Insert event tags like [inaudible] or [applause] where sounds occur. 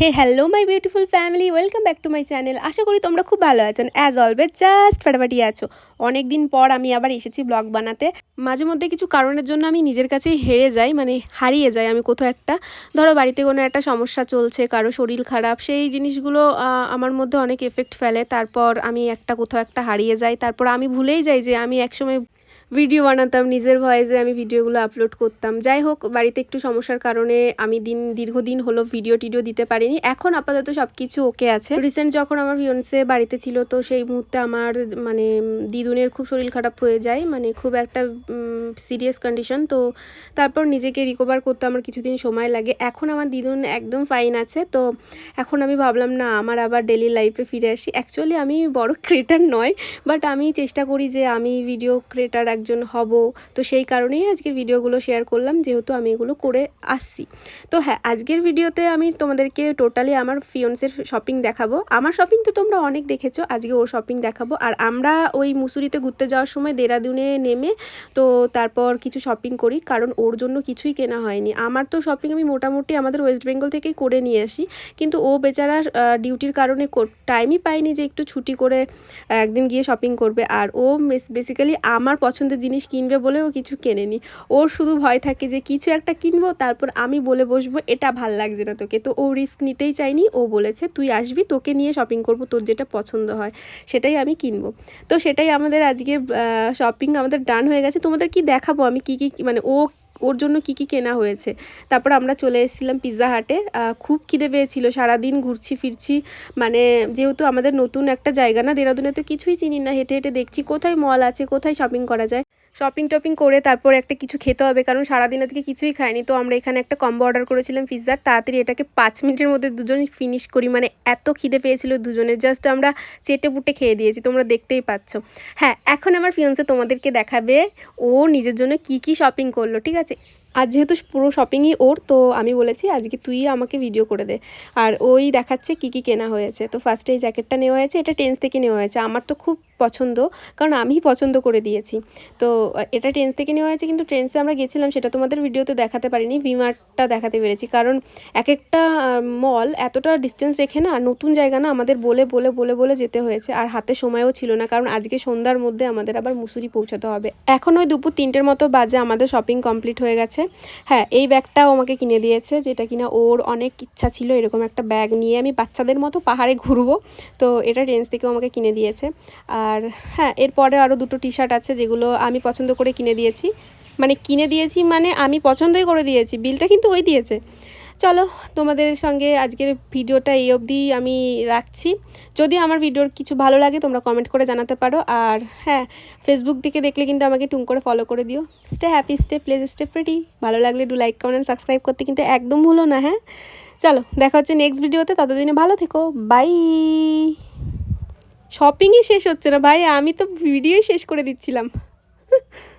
Hey hello my beautiful family welcome back to my channel আশা করি তোমরা খুব ভালো আছেন অ্যাজ অলওয়েজ জাস্ট ফাটাফাটি আছো। অনেক দিন পর আমি আবার এসেছি ব্লগ বানাতে। মাঝে মধ্যে কিছু কারণের জন্য আমি নিজের কাছেই হেরে যাই মানে হারিয়ে যাই আমি কোথাও একটা। ধরো, বাড়িতে কোনো একটা সমস্যা চলছে, কারও শরীর খারাপ, সেই জিনিসগুলো আমার মধ্যে অনেক এফেক্ট ফেলে। তারপর আমি একটা কোথাও একটা হারিয়ে যাই। তারপর আমি ভুলেই যাই যে আমি একসময় ভিডিও বানাতাম, নিজের ভয়েসে আমি ভিডিওগুলো আপলোড করতাম। যাই হোক, বাড়িতে একটু সমস্যার কারণে আমি দিন, দীর্ঘদিন হলো ভিডিও টিডিও দিতে পারিনি। এখন আপাতত সব কিছু ওকে আছে। রিসেন্ট যখন আমার ফিয়ন্সে বাড়িতে ছিল, তো সেই মুহূর্তে আমার মানে দিদুনের খুব শরীর খারাপ হয়ে যায়। মানে খুব একটা সিরিয়াস কন্ডিশন তো তারপর নিজেকে রিকভার করতে আমার কিছুদিন সময় লাগে। এখন আমার দিদুন একদম ফাইন আছে, তো এখন আমি ভাবলাম, না, আমার আবার ডেলি লাইফে ফিরে আসি। অ্যাকচুয়ালি আমি বড় ক্রিয়েটার নয় বাট আমি চেষ্টা করি যে আমি ভিডিও ক্রিয়েটার একজন হব। তো সেই কারণেই আজকের ভিডিওগুলো শেয়ার করলাম, যেহেতু আমি এগুলো করে আসছি। তো হ্যাঁ আজকের ভিডিওতে আমি তোমাদেরকে টোটালি আমার ফিয়ন্সের শপিং দেখাবো। আমার শপিং তো তোমরা অনেক দেখেছ, আজকে ওর শপিং দেখাবো। আর আমরা ওই মুসুরিতে ঘুরতে যাওয়ার সময় দেরাদুনে নেমে, তো তারপর কিছু শপিং করি, কারণ ওর জন্য কিছুই কেনা হয়নি। আমার তো শপিং আমি মোটামুটি আমাদের ওয়েস্ট বেঙ্গল থেকেই করে নিয়ে আসি, কিন্তু ও বেচারা ডিউটির কারণে টাইমই পায়নি যে একটু ছুটি করে একদিন গিয়ে শপিং করবে। আর ও বেসিক্যালি আমার পছন্দের জিনিস কিনবে বলে ও কিছু কেনেনি। ওর শুধু ভয় থাকে যে কিছু একটা কিনবো, তারপর আমি বলে বসবো, এটা ভালো লাগছে না তোকে। তো ও রিস্ক নিতেই চাইনি ও বলেছে, তুই আসবি, তোকে নিয়ে শপিং করব, তোর যেটা পছন্দ হয়, সেটাই আমি কিনবো। তো সেটাই আমাদের আজকে শপিং আমাদের ডান হয়ে গেছে। তোমাদের কি দেখাবো আমি কী কী মানে ও, ওর জন্য কি কি কেনা হয়েছে। তারপর আমরা চলে এসেছিলাম পিৎজা হাটে খুব খিদে পেয়েছিল, সারাদিন ঘুরছি ফিরছি মানে যেহেতু আমাদের নতুন একটা জায়গা না, দেরাদুনে তো কিছুই চিনি না, হেঁটে হেঁটে দেখছি কোথায় মল আছে, কোথায় শপিং করা যায়। শপিং টপিং করে তারপর একটা কিছু খেতে হবে, কারণ সারাদিন আজকে কিছুই খাইনি। তো আমরা এখানে একটা কম্বো অর্ডার করেছিলাম পিৎজার তাড়াতাড়ি এটাকে পাঁচ মিনিটের মধ্যে দুজন ফিনিশ করি। মানে এত খিদে পেয়েছিল দুজনে জাস্ট আমরা চেটে পুটে খেয়ে দিয়েছি। তোমরা দেখতেই পাচ্ছ। হ্যাঁ এখন আমার ফিয়ন্সে তোমাদেরকে দেখাবে। ও নিজের জন্য কি কি শপিং করল, ঠিক আছে? আর যেহেতু পুরো শপিংই ওর, তো আমি বলেছি আজকে তুই আমাকে ভিডিও করে দে। আর ওই দেখাচ্ছে কি কি কেনা হয়েছে। তো ফার্স্টে এই জ্যাকেটটা নেওয়া হয়েছে, এটা টেন্স থেকে নেওয়া হয়েছে। আমার তো খুব পছন্দ, কারণ আমি পছন্দ করে দিয়েছি। তো এটা ট্রেন্স থেকে নেওয়া হয়েছে, কিন্তু ট্রেন্সে আমরা গেছিলাম, সেটা তোমাদের ভিডিওতে দেখাতে পারিনি ভিমার্টটা দেখাতে পেরেছি। কারণ এক একটা মল এতটা ডিস্টেন্স রেখে না, নতুন জায়গা না, আমাদের বলে বলে বলে বলে যেতে হয়েছে। আর হাতে সময়ও ছিল না, কারণ আজকে সন্ধ্যার মধ্যে আমাদের আবার মুসুরি পৌঁছাতে হবে। এখন ওই দুপুর তিনটের মতো বাজে আমাদের শপিং কমপ্লিট হয়ে গেছে। হ্যাঁ এই ব্যাগটাও আমাকে কিনে দিয়েছে, যেটা কিনা ওর অনেক ইচ্ছা ছিল এরকম একটা ব্যাগ নিয়ে। আমি বাচ্চাদের মতো পাহাড়ে ঘুরবো, তো এটা রেঞ্জ থেকেও আমাকে কিনে দিয়েছে। আর হ্যাঁ এরপরে আরও দুটো টি শার্ট আছে যেগুলো আমি পছন্দ করে কিনে দিয়েছি। মানে কিনে দিয়েছি মানে আমি পছন্দই করে দিয়েছি, বিলটা কিন্তু ওই দিয়েছে। চলো, তোমাদের সঙ্গে আজকের ভিডিওটা এই অবধি আমি রাখছি। যদি আমার ভিডিওর কিছু ভালো লাগে, তোমরা কমেন্ট করে জানাতে পারো। আর হ্যাঁ ফেসবুক থেকে দেখলে কিন্তু আমাকে টুং করে ফলো করে দিও। Stay happy stay blessed stay pretty ভালো লাগলে ডু লাইক কমেন্ট সাবস্ক্রাইব করতে কিন্তু একদম ভুলো না হ্যাঁ? চলো, দেখা হচ্ছে নেক্সট ভিডিওতে ততদিনে ভালো থেকো। বাই শপিংই শেষ হচ্ছে না, ভাই। আমি তো ভিডিওই শেষ করে দিচ্ছিলাম। [laughs]